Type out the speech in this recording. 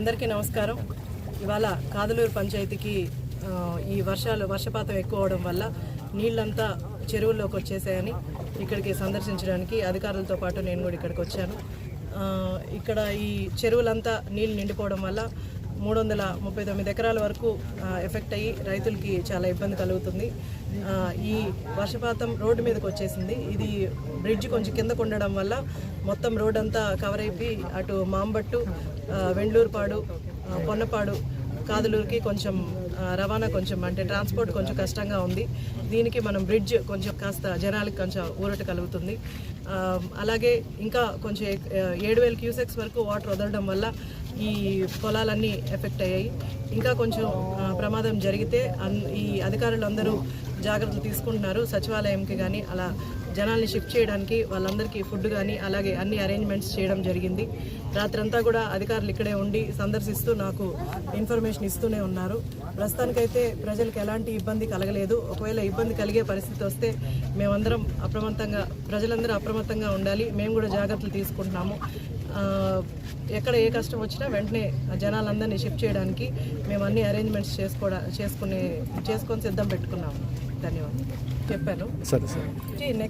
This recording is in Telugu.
అందరికీ నమస్కారం. ఇవాళ కాదలూరు పంచాయతీకి ఈ వర్షాలు వర్షపాతం ఎక్కువ అవడం వల్ల నీళ్ళంతా చెరువుల్లోకి వచ్చేసాయని ఇక్కడికి సందర్శించడానికి అధికారులతో పాటు నేను కూడా ఇక్కడికి వచ్చాను. ఇక్కడ ఈ చెరువులంతా నీళ్ళు నిండిపోవడం వల్ల మూడు వందల ముప్పై తొమ్మిది ఎకరాల వరకు ఎఫెక్ట్ అయ్యి రైతులకి చాలా ఇబ్బంది కలుగుతుంది. ఈ వర్షపాతం రోడ్డు మీదకి వచ్చేసింది. ఇది బ్రిడ్జ్ కొంచెం కిందకు ఉండడం వల్ల మొత్తం రోడ్ అంతా కవర్ అయిపోయి అటు మాంబట్టు వెండ్లూరుపాడు పొన్నపాడు కాదులూరికి కొంచెం రవాణా కొంచెం అంటే ట్రాన్స్పోర్ట్ కొంచెం కష్టంగా ఉంది. దీనికి మనం బ్రిడ్జ్ కొంచెం కాస్త జనాలకు కొంచెం ఊరట కలుగుతుంది. అలాగే ఇంకా కొంచెం ఏడు వేల క్యూసెక్స్ వరకు వాటర్ వదలడం వల్ల ఈ పొలాలన్నీ ఎఫెక్ట్ అయ్యాయి. ఇంకా కొంచెం ప్రమాదం జరిగితే ఈ అధికారులు అందరూ జాగ్రత్తలు తీసుకుంటున్నారు. సచివాలయంకి కానీ అలా జనాల్ని షిఫ్ట్ చేయడానికి వాళ్ళందరికీ ఫుడ్ కానీ అలాగే అన్ని అరేంజ్మెంట్స్ చేయడం జరిగింది. రాత్రంతా కూడా అధికారులు ఇక్కడే ఉండి సందర్శిస్తూ నాకు ఇన్ఫర్మేషన్ ఇస్తూనే ఉన్నారు. ప్రస్తుతానికైతే ప్రజలకు ఎలాంటి ఇబ్బంది కలగలేదు. ఒకవేళ ఇబ్బంది కలిగే పరిస్థితి వస్తే మేమందరం అప్రమత్తంగా ప్రజలందరూ అప్రమత్తంగా ఉండాలి. మేము కూడా జాగ్రత్తలు తీసుకుంటున్నాము. ఎక్కడ ఏ కష్టం వచ్చినా వెంటనే జనాలందరినీ షిఫ్ట్ చేయడానికి మేము అన్ని అరేంజ్మెంట్స్ చేసుకోవడా చేసుకునే చేసుకొని సిద్ధం పెట్టుకున్నాము. ధన్యవాదాలు. చెప్పాను. సరే సరే. నెక్స్ట్